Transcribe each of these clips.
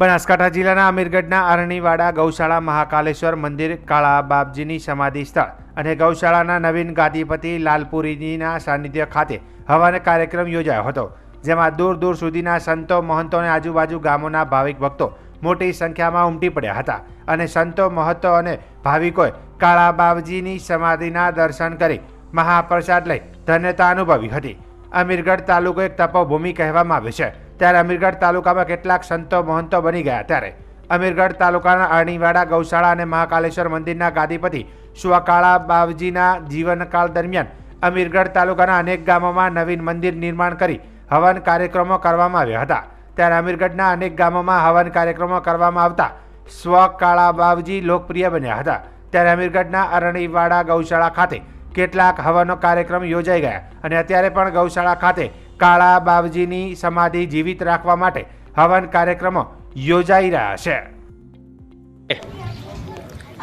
બનાસકાંઠા જિલ્લાના અમીરગઢના અરણીવાડા ગૌશાળા મહાકાલેશ્વર મંદિર કાળા બાપજીની સમાધિ સ્થળ અને ગૌશાળાના નવીન ગાદીપતિ લાલપુરીજીના સાનિધ્ય ખાતે હવાને કાર્યક્રમ યોજાયો હતો, જેમાં દૂર દૂર સુધીના સંતો, મહંતો અને આજુબાજુ ગામોના ભાવિક ભક્તો મોટી સંખ્યામાં ઉમટી પડ્યા હતા અને સંતો, મહંતો અને ભાવિકોએ કાળા બાપજીની સમાધિના દર્શન કરી મહાપ્રસાદ લઈ ધન્યતા અનુભવી હતી. અમીરગઢ તાલુકો એક તપોભૂમિ કહેવામાં આવે છે. ત્યારે અમીરગઢ તાલુકામાં કેટલાક સંતો મહંતો બની ગયા. ત્યારે અમીરગઢ તાલુકાના અરણીવાડા, ગૌશાળા અને મહાકાલેશ્વર મંદિરના ગાદીપતિ સુવાકાળા બાવજીના જીવનકાળ દરમિયાન અમીરગઢ તાલુકાના અનેક ગામોમાં નવીન મંદિર નિર્માણ કરી હવન કાર્યક્રમો કરવામાં આવ્યા હતા. ત્યારે અમીરગઢના અનેક ગામોમાં હવન કાર્યક્રમો કરવામાં આવતા સ્વકાળા બાવજી લોકપ્રિય બન્યા હતા. ત્યારે અમીરગઢના અરણીવાડા ગૌશાળા ખાતે કેટલાક હવનો કાર્યક્રમ યોજાઈ ગયા અને અત્યારે પણ ગૌશાળા ખાતે કાળા બાવજીની સમાધિ જીવિત રાખવા માટે હવન કાર્યક્રમો યોજાઈ રહ્યા છે.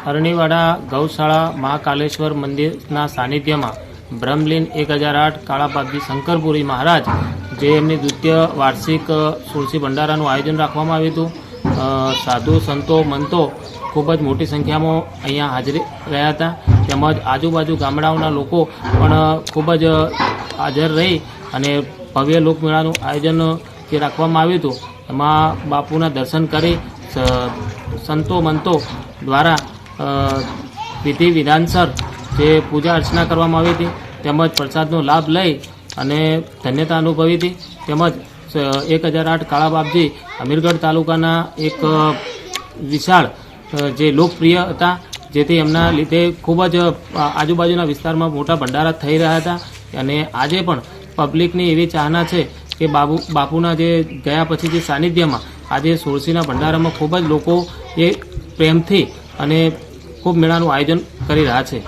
અરણીવાડા ગૌશાળા મહાકાલેશ્વર મંદિરના સાનિધ્યમાં બ્રહ્મલીન એક હજાર આઠ કાળાબાપજી શંકરપુરી મહારાજ, જે એમની દ્વિતીય વાર્ષિક સુરસી ભંડારાનું આયોજન રાખવામાં આવ્યું હતું. સાધુ, સંતો, મંતો ખૂબ જ મોટી સંખ્યામાં અહીંયા હાજરી રહ્યા હતા. તેમજ આજુબાજુ ગામડાઓના લોકો પણ ખૂબ જ હાજર રહી અને ભવ્ય લોકમેળાનું આયોજન, જે રાખવામાં આવ્યું હતું, એમાં બાપુના દર્શન કરી સંતો મંતો દ્વારા વિધિ વિધાનસર જે પૂજા અર્ચના કરવામાં આવી હતી, તેમજ પ્રસાદનો લાભ લઈ અને ધન્યતા અનુભવી હતી, તેમજ એક હજાર આઠ કાળાબાપજી અમીરગઢ તાલુકાના એક વિશાળ જે લોકપ્રિય હતા, જેથી એમના લીધે ખૂબ જ આજુબાજુના વિસ્તારમાં મોટા ભંડારા થઈ રહ્યા હતા, અને આજે પણ પબ્લિકની એવી ચાહના છે કે બાબુ, બાપુના જે ગયા પછી જે સાનિધ્યમાં આજે સોળસીના ભંડારામાં ખૂબ જ લોકો એ પ્રેમથી અને ખૂબ મેળાનું આયોજન કરી રહ્યા છે.